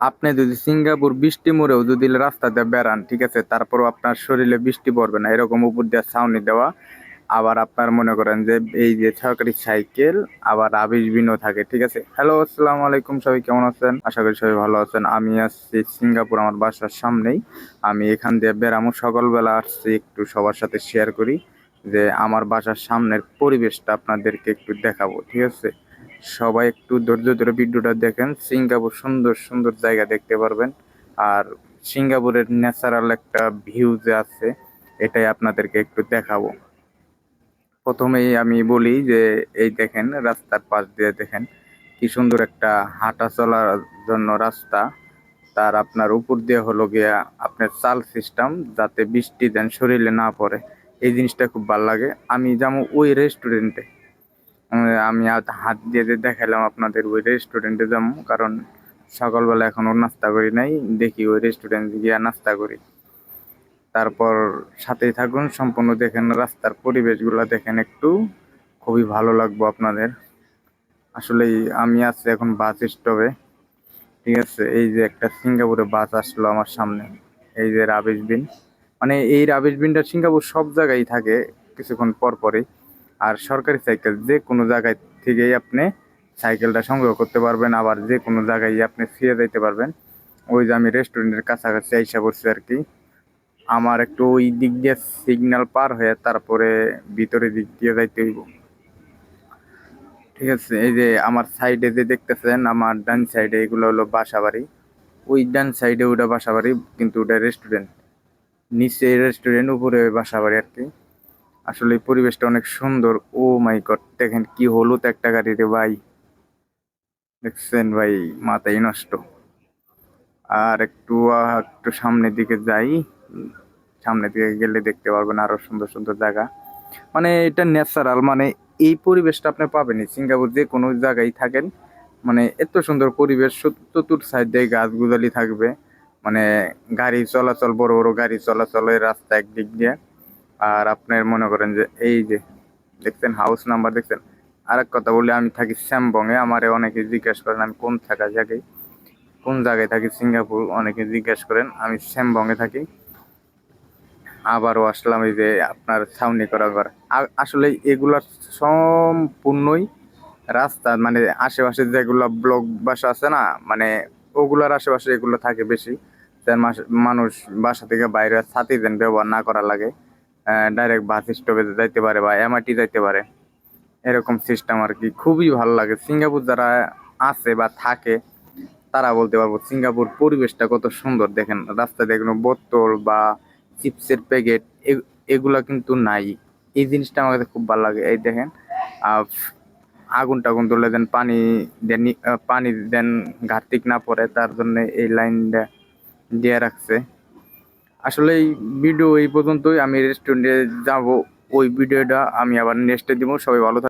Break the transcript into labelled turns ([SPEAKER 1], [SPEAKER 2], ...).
[SPEAKER 1] আপনি যদি সিঙ্গাপুর বৃষ্টি মোড়েও যদি রাস্তাতে বেড়ান, ঠিক আছে, তারপরও আপনার শরীরে বৃষ্টি পড়বে না। এরকম উপর দিয়ে ছাউনি দেওয়া। আবার আপনার মনে করেন যে এই যে সরকারি সাইকেল, আবার আবিষ বিনও থাকে, ঠিক আছে। হ্যালো আসসালামু আলাইকুম, সবাই কেমন আছেন? আশা করি সবাই ভালো আছেন। আমি আসছি সিঙ্গাপুর, আমার বাসার সামনেই। আমি এখান দিয়ে বেড়ামো। সকালবেলা আসছি, একটু সবার সাথে শেয়ার করি যে আমার বাসার সামনের পরিবেশটা আপনাদেরকে একটু দেখাবো, ঠিক আছে? সবাই একটু ধৈর্য ধরে ভিডিওটা দেখেন। সিঙ্গাপুর সুন্দর সুন্দর জায়গা দেখতে পারবেন। আর সিঙ্গাপুরের ন্যাচারাল একটা ভিউ যে আছে, এটাই আপনাদেরকে একটু দেখাবো। প্রথমেই আমি বলি যে, এই দেখেন, রাস্তার পাশ দিয়ে দেখেন, কি সুন্দর একটা হাঁটা চলার জন্য রাস্তা। তার আপনার উপর দিয়ে হলো গিয়া আপনার চাল সিস্টেম যাতে বৃষ্টি দেন শরীরে না পড়ে। এই জিনিসটা খুব ভালো লাগে। আমি যেমন ওই রেস্টুরেন্টে আমি হাত দিয়ে দেখালাম আপনাদের ওই রেস্টুরেন্টে যাব কারণ সকালবেলা এখনও নাস্তা করি নাই, দেখি ওই রেস্টুরেন্টে গিয়ে নাস্তা করি। তারপর সাথেই থাকুন, সম্পূর্ণ দেখেন রাস্তার পরিবেশগুলো দেখেন একটু, খুবই ভালো লাগবো আপনাদের। আসলেই আমি আছি এখন বাস স্টপে ঠিক আছে? এই যে একটা সিঙ্গাপুরে বাস আসলো আমার সামনে, এই যে রাবিশ বিন। মানে এই রাবিশ বিনটা সিঙ্গাপুর সব জায়গায় থাকে, কিছুক্ষণ পর পরই। আর সরকারি সাইকেল যে কোনো জায়গায় থেকেই আপনি সাইকেলটা সংগ্রহ করতে পারবেন, আবার যে কোনো জায়গায় আপনি ফিরে যাইতে পারবেন। ওই যে আমি রেস্টুরেন্টের কাছাকাছি আইসা করছি আর কি। আমার একটু ওই দিক দিয়ে সিগন্যাল পার হয়ে তারপরে ভিতরে দিক দিয়ে যাইতে হইব। ঠিক আছে, এই যে আমার সাইডে যে দেখতেছেন, আমার ডান সাইডে এগুলো হলো বাসা বাড়ি ওই ডান সাইডে ওটা বাসা বাড়ি কিন্তু ওটা রেস্টুরেন্ট নিচে রেস্টুরেন্ট উপরে বাসা বাড়ি আর কি। আসলে পরিবেশটা অনেক সুন্দর। ও মাই গড, দেখেন কি হলুদ একটা গাড়ি রে ভাই। দেখছেন ভাই মাথাই নষ্ট। আর একটু একটু সামনের দিকে যাই। সামনের দিকে গেলে দেখতে পারবেন আরও সুন্দর সুন্দর জায়গা। মানে এটা ন্যাচারাল মানে এই পরিবেশটা আপনি পাবেনই। সিঙ্গাপুর যে কোনো জায়গায় থাকেন মানে এত সুন্দর পরিবেশ চত- চতুর সাইড দিয়ে গাছগুজালি থাকবে। মানে গাড়ি চলাচল, বড় বড় গাড়ি চলাচলের রাস্তা একদিক দিয়ে। আর আপনার মনে করেন যে এই যে দেখছেন হাউস নাম্বার দেখছেন আর এক কথা বলি, আমি থাকি শ্যামবঙ্গে আমারে অনেকে জিজ্ঞেস করেন, আমি কোন থাকা জায়গায়, কোন জায়গায় থাকি সিঙ্গাপুর, অনেকে জিজ্ঞেস করেন, আমি শ্যামবঙ্গে থাকি। আবারও আসলাম এই যে আপনার ছাউনি করা ঘর। আসলে এগুলা সম্পূর্ণই রাস্তা মানে আশেপাশে যেগুলা ব্লক বাসা আছে না মানে ওগুলার আশেপাশে এগুলো থাকে বেশি। মানুষ বাসা থেকে বাইরে ছাতি দেন ব্যবহার না করা লাগে। ডাইরেক্ট বাস স্টপে যাইতে পারে বা এমআরটি যাইতে পারে। এরকম সিস্টেম আর কি। খুবই ভালো লাগে। সিঙ্গাপুর যারা আছে বা থাকে, তারা বলতে পারব সিঙ্গাপুর পরিবেশটা কত সুন্দর। দেখেন, রাস্তায় দেখুন বোতল বা চিপসের প্যাকেট এগুলা কিন্তু নাই। এই জিনিসটা আমার কাছে খুব ভালো লাগে। এই দেখেন আগুন টাগুন তুলে দেন পানি দেন পানি দেন ঘাটতিক না পড়ে, তার জন্য এই লাইনটা দিয়ে রাখছে। আসলে এই ভিডিও এই পর্যন্তই। আমি রেস্টুরেন্টে যাব, ওই ভিডিওটা আমি আবার নেক্সটে দিব। সবাই ভালো থাকবেন